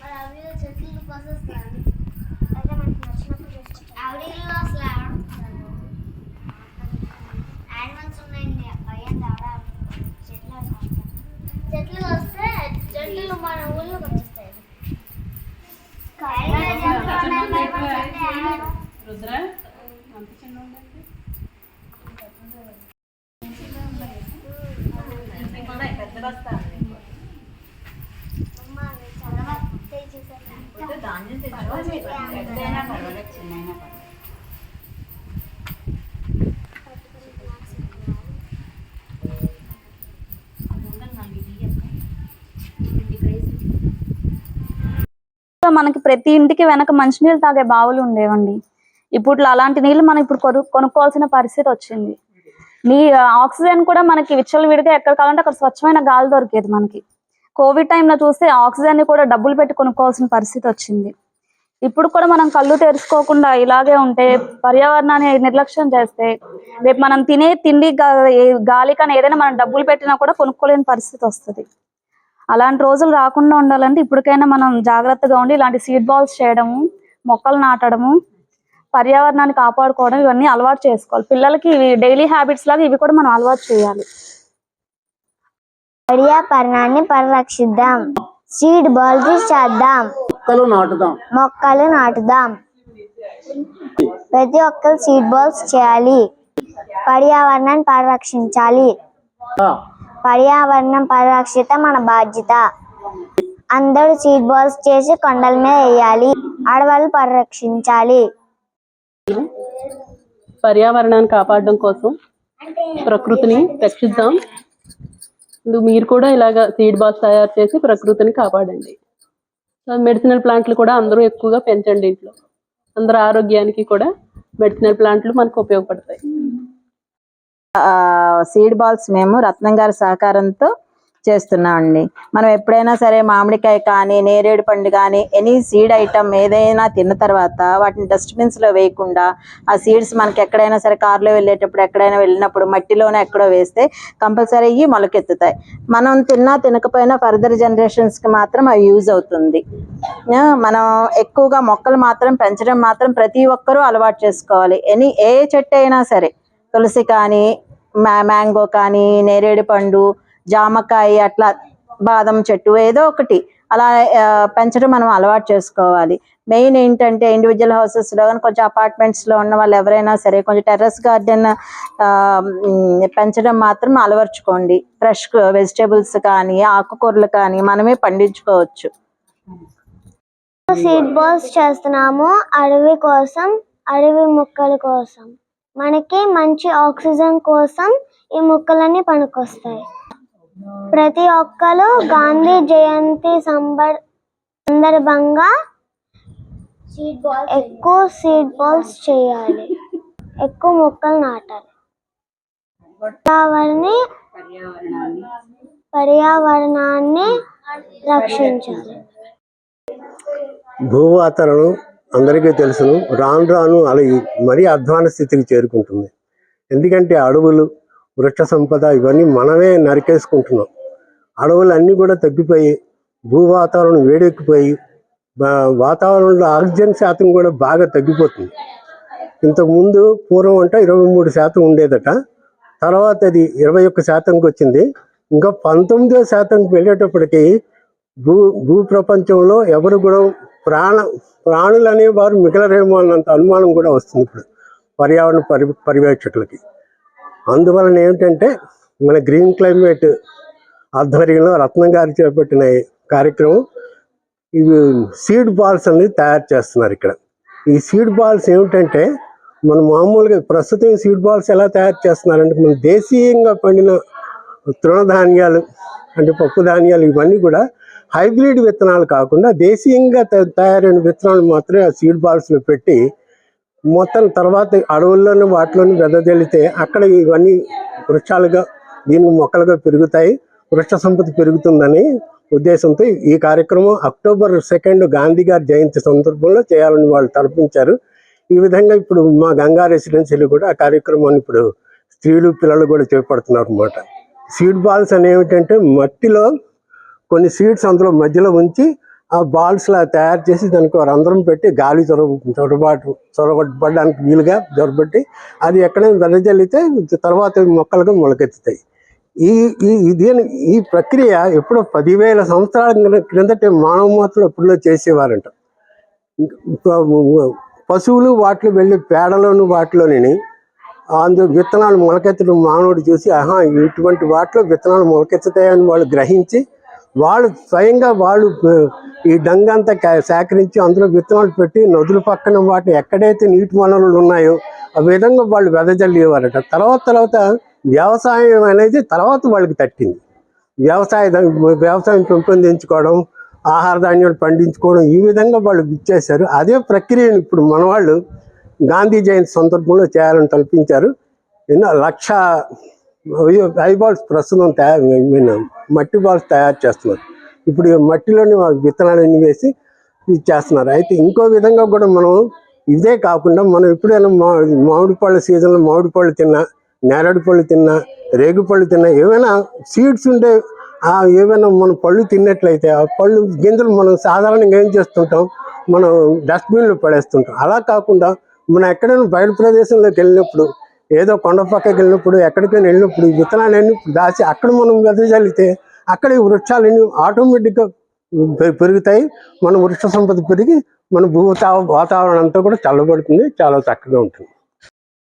మరి అవి చెట్లు కోసేస్తాను అయితే అంత చిన్న పెద్ద బస్తా ధాన్యం తెచ్చుకోవాలి పెద్దైనా పర్వాలేదు చిన్నైనా పర్వాలేదు మనకి ప్రతి ఇంటికి వెనక మంచినీళ్ళు తాగే బావులు ఉండేవండి. ఇప్పుడు అలాంటి నీళ్ళు మనం ఇప్పుడు కొనుక్కోవాల్సిన పరిస్థితి వచ్చింది. నీ ఆక్సిజన్ కూడా మనకి విచ్చలు విడిగా ఎక్కడ కావాలంటే అక్కడ స్వచ్ఛమైన గాలి దొరికేది మనకి. కోవిడ్ టైంలో చూస్తే ఆక్సిజన్ని కూడా డబ్బులు పెట్టి కొనుక్కోవాల్సిన పరిస్థితి వచ్చింది. ఇప్పుడు కూడా మనం కళ్ళు తెరుచుకోకుండా ఇలాగే ఉంటే పర్యావరణాన్ని నిర్లక్ష్యం చేస్తే రేపు మనం తినే తిండి గాలి కానీ ఏదైనా మనం డబ్బులు పెట్టినా కూడా కొనుక్కోలేని పరిస్థితి వస్తుంది. అలాంటి రోజులు రాకుండా ఉండాలంటే ఇప్పటికైనా మనం జాగ్రత్తగా ఉండి ఇలాంటి సీడ్ బాల్స్ చేయడము మొక్కలు నాటడము పర్యావరణాన్ని కాపాడుకోవడం ఇవన్నీ అలవాటు చేసుకోవాలి. పిల్లలకి ఇవి డైలీ హ్యాబిట్స్ లాగా ఇవి కూడా మనం అలవాటు చేయాలి. పర్యావరణాన్ని పరిరక్షిద్దాం. సీడ్ బాల్స్ చేద్దాం. మొక్కలు నాటుదాం. మొక్కలు నాటుదాం. ప్రతి ఒక్కరు సీడ్ బాల్స్ చేయాలి. పర్యావరణాన్ని పరిరక్షించాలి. పర్యావరణం పరిరక్షిత మన బాధ్యత. అందరూ సీడ్ బాల్స్ చేసి కొండల మీద వేయాలి. అడవులు పరిరక్షించాలి. పర్యావరణాన్ని కాపాడడం కోసం ప్రకృతిని రక్షిద్దాం. ఇందుకు మీరు కూడా ఇలాగ సీడ్ బాల్స్ తయారు చేసి ప్రకృతిని కాపాడండి. మెడిసినల్ ప్లాంట్లు కూడా అందరూ ఎక్కువగా పెంచండి ఇంట్లో. అందరు ఆరోగ్యానికి కూడా మెడిసినల్ ప్లాంట్లు మనకు ఉపయోగపడతాయి. సీడ్ బాల్స్ మేము రత్నం గారి సహకారంతో చేస్తున్నామండి. మనం ఎప్పుడైనా సరే మామిడికాయ కానీ నేరేడు పండు కానీ ఎనీ సీడ్ ఐటమ్ ఏదైనా తిన్న తర్వాత వాటిని డస్ట్బిన్స్లో వేయకుండా ఆ సీడ్స్ మనకి ఎక్కడైనా సరే కార్లో వెళ్ళేటప్పుడు ఎక్కడైనా వెళ్ళినప్పుడు మట్టిలోనే ఎక్కడో వేస్తే కంపల్సరీ ఇవి మొలకెత్తుతాయి. మనం తిన్నా తినకపోయినా ఫర్దర్ జనరేషన్స్కి మాత్రం అవి యూజ్ అవుతుంది. మనం ఎక్కువగా మొక్కలు మాత్రం పెంచడం మాత్రం ప్రతి ఒక్కరూ అలవాటు చేసుకోవాలి. ఎనీ ఏ చెట్టు అయినా సరే తులసి కానీ మ్యా మ్యాంగో కానీ నేరేడు పండు జామకాయ అట్లా బాదం చెట్టు ఏదో ఒకటి. అలా పెంచడం మనం అలవాటు చేసుకోవాలి. మెయిన్ ఏంటంటే ఇండివిజువల్ హౌసెస్లో కానీ కొంచెం అపార్ట్మెంట్స్లో ఉన్న వాళ్ళు ఎవరైనా సరే కొంచెం టెర్రస్ గార్డెన్ పెంచడం మాత్రం అలవర్చుకోండి. ఫ్రెష్ వెజిటేబుల్స్ కానీ ఆకుకూరలు కానీ మనమే పండించుకోవచ్చు. సీడ్ బాల్స్ చేస్తున్నాము. అడవి కోసం అడవి మొక్కల కోసం. మనకి మంచి ఆక్సిజన్ కోసం ఈ మొక్కలన్నీ పనికొస్తాయి. ప్రతి ఒక్కరు గాంధీ జయంతి సంబర్ సందర్భంగా ఎక్కువ సీడ్ బాల్స్ చేయాలి. ఎక్కువ మొక్కలు నాటాలి. పర్యావరణి పర్యావరణాన్ని రక్షించాలి. భూవాతావరణం అందరికీ తెలుసును. రాను రాను అలా మరీ అధ్వాన స్థితికి చేరుకుంటుంది. ఎందుకంటే అడవులు వృక్ష సంపద ఇవన్నీ మనమే నరికేసుకుంటున్నాం. అడవులు అన్నీ కూడా తగ్గిపోయి భూ వాతావరణం వేడెక్కిపోయి వాతావరణంలో ఆక్సిజన్ శాతం కూడా బాగా తగ్గిపోతుంది. ఇంతకుముందు పూర్వం అంటే ఇరవై మూడు శాతం ఉండేదట. తర్వాత అది ఇరవై ఒక్క శాతంకి వచ్చింది. ఇంకా పంతొమ్మిదో శాతంకి వెళ్ళేటప్పటికి భూ భూ ప్రపంచంలో ఎవరు కూడా ప్రాణ ప్రాణులు అనేవారు మిగలరేమో అన్నంత అనుమానం కూడా వస్తుంది ఇప్పుడు పర్యావరణ పరి పర్యవేక్షకులకి. అందువలన ఏమిటంటే మన గ్రీన్ క్లైమేట్ ఆధ్వర్యంలో రత్నం గారు చేపట్టిన కార్యక్రమం ఇవి సీడ్ బాల్స్ అనేది తయారు చేస్తున్నారు ఇక్కడ. ఈ సీడ్ బాల్స్ ఏమిటంటే మన మామూలుగా ప్రస్తుతం సీడ్ బాల్స్ ఎలా తయారు చేస్తున్నారంటే మన దేశీయంగా పండిన తృణధాన్యాలు అంటే పప్పు ధాన్యాలు ఇవన్నీ కూడా హైబ్రిడ్ విత్తనాలు కాకుండా దేశీయంగా త- తయారైన విత్తనాలు మాత్రమే ఆ సీడ్ బాల్స్లో పెట్టి మొత్తం తర్వాత అడవుల్లోని వాటిలోని వెదజల్లితే అక్కడ ఇవన్నీ వృక్షాలుగా దీనికి మొక్కలుగా పెరుగుతాయి వృక్ష సంపద పెరుగుతుందని ఉద్దేశంతో ఈ కార్యక్రమం అక్టోబర్ సెకండ్ గాంధీ గారి జయంతి సందర్భంలో చేయాలని వాళ్ళు తలపించారు. ఈ విధంగా ఇప్పుడు మా గంగా రెసిడెన్సీలో కూడా ఆ కార్యక్రమాన్ని ఇప్పుడు స్త్రీలు పిల్లలు కూడా చేపడుతున్నారు అనమాట సీడ్ బాల్స్ అనేవి ఏమిటంటే మట్టిలో కొన్ని సీడ్స్ అందులో మధ్యలో ఉంచి ఆ బాల్స్ లా తయారు చేసి దానికి రంధ్రం పెట్టి గాలి చొరవ చొరబాటు చొరబడడానికి వీలుగా చొరబెట్టి అది ఎక్కడైనా వెదజల్లితే తర్వాత మొక్కలుగా మొలకెత్తుతాయి. ఈ ఈ దీని ఈ ప్రక్రియ ఎప్పుడో పదివేల సంవత్సరాల క్రింద- క్రిందటే మానవ మాత్రం ఎప్పుడో చేసేవారంట. పశువులు వాటిలో వెళ్ళి పేడలోను వాటిలోని అందు విత్తనాలు మొలకెత్తడం మానవుడు చూసి ఆహా ఇటువంటి వాటిలో విత్తనాలు మొలకెత్తుతాయని వాళ్ళు గ్రహించి వాళ్ళు స్వయంగా వాళ్ళు ఈ డంగంతా అంతా సేకరించి అందులో విత్తనాలు పెట్టి నదుల పక్కన వాటి ఎక్కడైతే నీటి వనరులు ఉన్నాయో ఆ విధంగా వాళ్ళు వెదజల్లేవారట. తర్వాత తర్వాత వ్యవసాయం అనేది తర్వాత వాళ్ళకి తట్టింది. వ్యవసాయ వ్యవసాయం పెంపొందించుకోవడం ఆహార ధాన్యాలు పండించుకోవడం ఈ విధంగా వాళ్ళు ఇచ్చేశారు. అదే ప్రక్రియను ఇప్పుడు మన వాళ్ళు గాంధీ జయంతి సందర్భంలో చేయాలని కల్పించారు ఎన్నో లక్ష ఐ బాల్స్ ప్రస్తుతం తయారు మీన్ మట్టి బాల్స్ తయారు చేస్తున్నారు. ఇప్పుడు మట్టిలోని విత్తనాలన్నీ వేసి ఇది చేస్తున్నారు. అయితే ఇంకో విధంగా కూడా మనం ఇదే కాకుండా మనం ఎప్పుడైనా మా మామిడి పళ్ళ సీజన్లో మామిడి పళ్ళు తిన్నా నేరడి పళ్ళు తిన్నా రేగు పళ్ళు తిన్నా ఏమైనా సీడ్స్ ఉండే ఆ ఏమైనా మనం పళ్ళు తిన్నట్లయితే ఆ పళ్ళు గింజలు మనం సాధారణంగా ఏం చేస్తుంటాం? మనం డస్ట్బిన్లో పడేస్తుంటాం. అలా కాకుండా మనం ఎక్కడైనా బయట ప్రదేశంలోకి వెళ్ళినప్పుడు ఏదో కొండ పక్కకి వెళ్ళినప్పుడు ఎక్కడికైనా వెళ్ళినప్పుడు విత్తనాలన్నీ దాచి అక్కడ మనం వెదజల్లితే అక్కడ ఈ వృక్షాలన్నీ ఆటోమేటిక్గా పెరుగుతాయి. మన వృక్ష సంపద పెరిగి మన భూ వాతావరణం అంతా కూడా చల్లబడుతుంది. చాలా చక్కగా ఉంటుంది.